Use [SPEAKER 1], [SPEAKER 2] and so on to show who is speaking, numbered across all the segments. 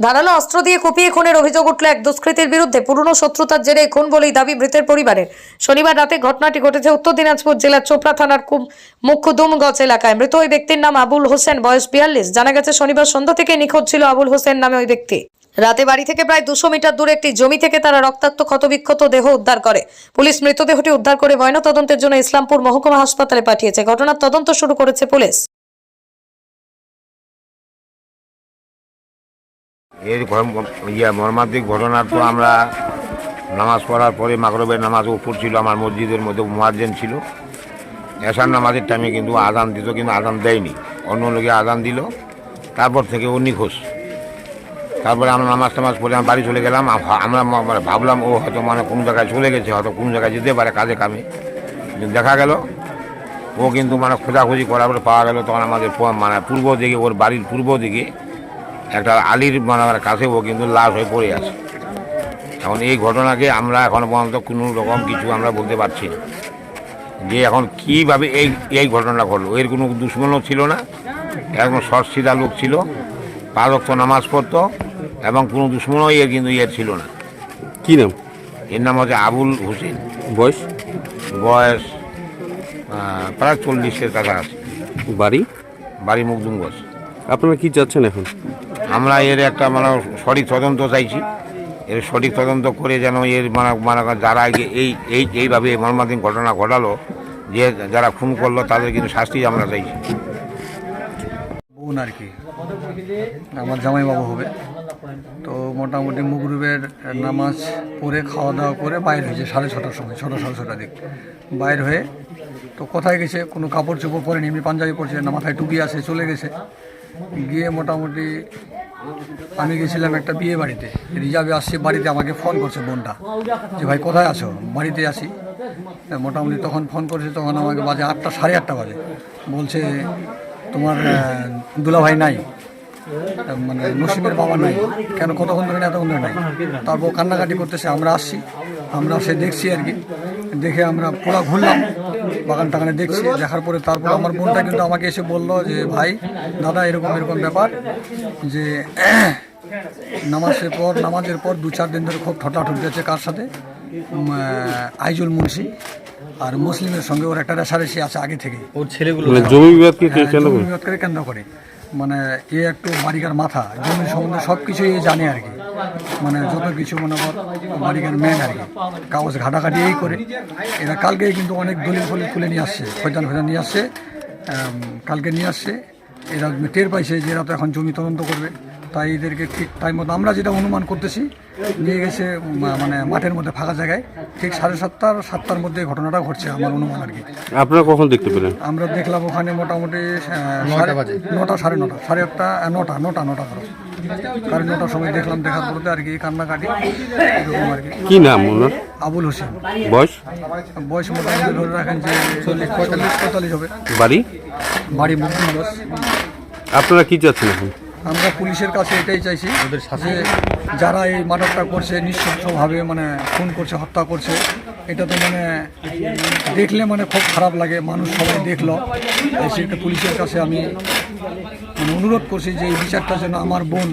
[SPEAKER 1] ধারালো অস্ত্র দিয়ে কুপিয়ে খুনের অভিযোগ উঠল এক দুষ্কৃতীর বিরুদ্ধে। পুরনো শত্রুতার জেরে খুন বলেই দাবি মৃতের পরিবারের। শনিবার রাতে ঘটনাটি ঘটেছে উত্তর দিনাজপুর জেলার চোপড়া থানার মুখ্যদুমগঞ্জ এলাকায়। মৃত ওই ব্যক্তির নাম আবুল হোসেন, বয়স বিয়াল্লিশ। জানা গেছে, শনিবার সন্ধ্যা থেকে নিখোঁজ ছিল আবুল হোসেন নামে ওই ব্যক্তি। রাতে বাড়ি থেকে প্রায় দুশো মিটার দূরে একটি জমি থেকে তারা রক্তাক্ত, ক্ষতবিক্ষত দেহ উদ্ধার করে। পুলিশ মৃতদেহটি উদ্ধার করে ময়নাতদন্তের জন্য ইসলামপুর মহকুমা হাসপাতালে পাঠিয়েছে। ঘটনার তদন্ত শুরু করেছে পুলিশ।
[SPEAKER 2] এর ইয়ে মর্মান্তিক ঘটনা তো আমরা নামাজ পড়ার পরে মাগরবের নামাজ উপর ছিল, আমার মসজিদের মধ্যে মুয়াজ্জেন ছিল। এশার নামাজের টাইমে কিন্তু আদান দিত, কিন্তু আদান দেয়নি। অন্য লোকে আদান দিল, তারপর থেকে ও নিখোঁজ। তারপরে আমরা নামাজ টামাজ পড়ে আমি বাড়ি চলে গেলাম আমরা মানে ভাবলাম, ও হয়তো মানে কোন জায়গায় চলে গেছে, হয়তো কোন জায়গায় যেতে পারে কাজে কামে। কিন্তু দেখা গেল, ও কিন্তু মানে খোঁজাখুঁজি করার পরে পাওয়া গেল, তখন আমাদের মানে পূর্ব দিকে, ওর বাড়ির পূর্ব দিকে একটা আলির মানে কাছে ও কিন্তু লাশ হয়ে পড়ে আছে। এখন এই ঘটনাকে আমরা এখনও পর্যন্ত কোনো রকম কিছু আমরা বলতে পারছি না। যে এখন কীভাবে এই এই ঘটনা ঘটলো এর কোনো দুশ্মনও ছিল না একদম সৎসিধা লোক ছিল পারক্ত নামাজ পড়তো এবং কোনো দুশ্মনও এর কিন্তু এর ছিল না।
[SPEAKER 3] কি নাম?
[SPEAKER 2] এর নাম হচ্ছে আবুল হোসেন।
[SPEAKER 3] বয়স?
[SPEAKER 2] বয়স প্রায় চল্লিশের কাছাকাছি।
[SPEAKER 3] বাড়ি?
[SPEAKER 2] বাড়ি মুখদুমগজ
[SPEAKER 3] আপনারা কি চাচ্ছেন এখন?
[SPEAKER 2] আমরা এর একটা মানে সঠিক তদন্ত চাইছি। এর সঠিক তদন্ত করে যেন এর মানে মানে যারা এই এই এইভাবে মর্মান্তিক ঘটনা ঘটালো, যে যারা খুন করল তাদের কিন্তু শাস্তি আমরা চাইছি।
[SPEAKER 4] বোন আর কি। আমার জামাইবাবু হবে। তো মোটামুটি মুগরুবের নামাজ পড়ে খাওয়া দাওয়া করে বাইর হয়েছে সাড়ে ছটার সময়, ছটা, সাড়ে ছটার দিক। বাইর হয়ে তো কোথায় গেছে, কোনো কাপড় চোপড় পরেনি, এমনি পাঞ্জাবি পরছে, না মাথায় টুপি আছে, চলে গেছে। গিয়ে মোটামুটি আমি গেছিলাম একটা বিয়ে বাড়িতে। রিজার্ভে আসছি বাড়িতে আমাকে ফোন করছে বোনটা। যে, ভাই, কোথায় আছো? বাড়িতে আসি মোটামুটি তখন ফোন করেছে, তখন আমাকে বাজে আটটা, সাড়ে আটটা বাজে। বলছে, তোমার দুলাভাই নাই। মানে নসিমের বাবা নাই। কেন, কতক্ষণ ধরে এতক্ষণ ধরে নাই? তারপর কান্নাকাটি করতেছে, আমরা আসছি। আমরা সে দেখছি আর কি। দেখে আমরা পুরো ঘুরলাম বাগান টাগানে দেখছি দেখার পরে তারপর আমার বোনটা কিন্তু আমাকে এসে বলল যে ভাই দাদা এরকম এরকম ব্যাপার যে নামাজের পর নামাজের পর দু চার দিন ধরে খুব ঠটাঠট গেছে কার সাথে? আইজুল মুন্সি আর মুসলিমের সঙ্গে ওর একটা রেশারেশি আছে আগে থেকে।
[SPEAKER 3] মানে জমি বিবাদকে কে
[SPEAKER 4] হ্যাঁ, জমি বিবাদকে কেন্দ্র করে মানে এ একটু বাড়িকার মাথা জমির সম্বন্ধে সব কিছুই জানে আর কি। মানে যত কিছু মনে কর বাড়িকার মেন আর কি। কাগজ ঘাটাঘাটি এই করে। এরা কালকে কিন্তু অনেক দলিল ফলিল তুলে নিয়ে আসছে ফৈজান ফৈজান নিয়ে আসছে কালকে নিয়ে আসছে। এরা টের পাইছে যে এরা তো এখন জমি তদন্ত করবে। তাই এদেরকে ঠিক টাইম মতো আমরা যেটা অনুমান করতেছি নিয়ে গেছে মানে মাঠের মধ্যে ফাঁকা জায়গায়। ঠিক সাড়ে সাতটার সাতটার মধ্যে ঘটনাটা ঘটছে আমার অনুমান আর কি।
[SPEAKER 3] আপনারা কখন দেখতে পেলেন?
[SPEAKER 4] আমরা দেখলাম ওখানে মোটামুটি নটা সাড়ে নটা সাড়ে আটটা নটা নটা নটা ধরো। সাড়ে নটার সময় দেখলাম দেখার পরে আর কি কান্নাকাটি এরকম আর কি।
[SPEAKER 3] কি নাম ওনার?
[SPEAKER 4] আবুল হোসেন।
[SPEAKER 3] বয়স?
[SPEAKER 4] বয়স মোটামুটি ধরে রাখেন যে চল্লিশ পঁয়তাল্লিশ পঁয়তাল্লিশ হবে।
[SPEAKER 3] বাড়ি?
[SPEAKER 4] বাড়ি মুক্তিগঞ্জ
[SPEAKER 3] আপনারা কি চাচ্ছেন এখন?
[SPEAKER 4] আমরা পুলিশের কাছে এটাই চাইছি ওদের সাথে যারা এই মার্ডারটা করছে নিঃশংসভাবে মানে খুন করছে হত্যা করছে এটা তো মানে দেখলে মানে খুব খারাপ লাগে। মানুষ সবাই দেখল। সেটা পুলিশের কাছে আমি মানে অনুরোধ করছি যে এই বিচারটা যেন আমার বোন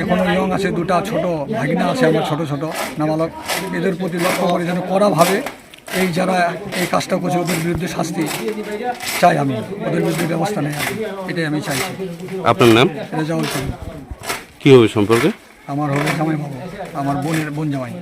[SPEAKER 4] এখনও ইয়ং আছে দুটা ছোট ভাগিনা আছে আমার ছোট ছোট নাবালক। এদের প্রতি লক্ষ্য করে যেন কড়াভাবে এই যারা এই কাজটা করছে ওদের বিরুদ্ধে শাস্তি চাই আমি ওদের বিরুদ্ধে ব্যবস্থা নেই আমি এটাই আমি চাইছি
[SPEAKER 3] আপনার নাম?
[SPEAKER 4] রেজাউল
[SPEAKER 3] কি হবে সম্পর্কে?
[SPEAKER 4] আমার হবে জামাই বাবু আমার বোনের বোন জামাই।